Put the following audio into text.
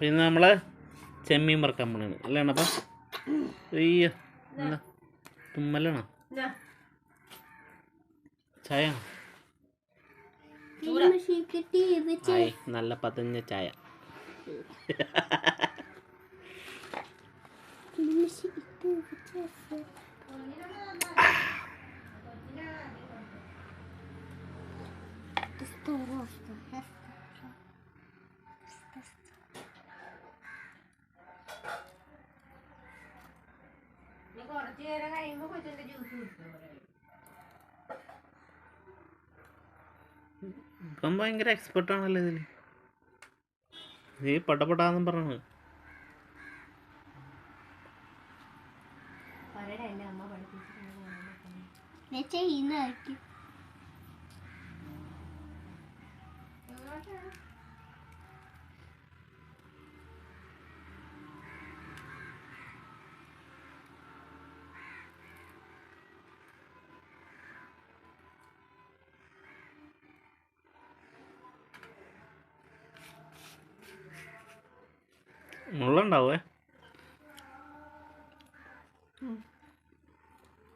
പിന്നെ നമ്മൾ ചെമ്മീൻ വറക്കാൻ പോണാണ്. അല്ലേ അപ്പം? അയ്യോ എന്താ? തുമ്മലാണോ? ചായ? നല്ല പതഞ്ഞ ചായ. കുറച്ചു നേരം കഴിയുമ്പോ കൊച്ചിന്റെ ജ്യൂസ് കുടിക്കും. ഇപ്പം ഭയങ്കര എക്സ്പെർട്ട് ആണല്ലോ ഇതിൽ നീ പടപടാന്നും പറഞ്ഞു പറയടാ എന്റെ അമ്മ പഠിപ്പിച്ചിട്ടുണ്ട് ഞാൻ ചെയ്യുന്നതായിരിക്കും. മുള്ളുണ്ടാവേ.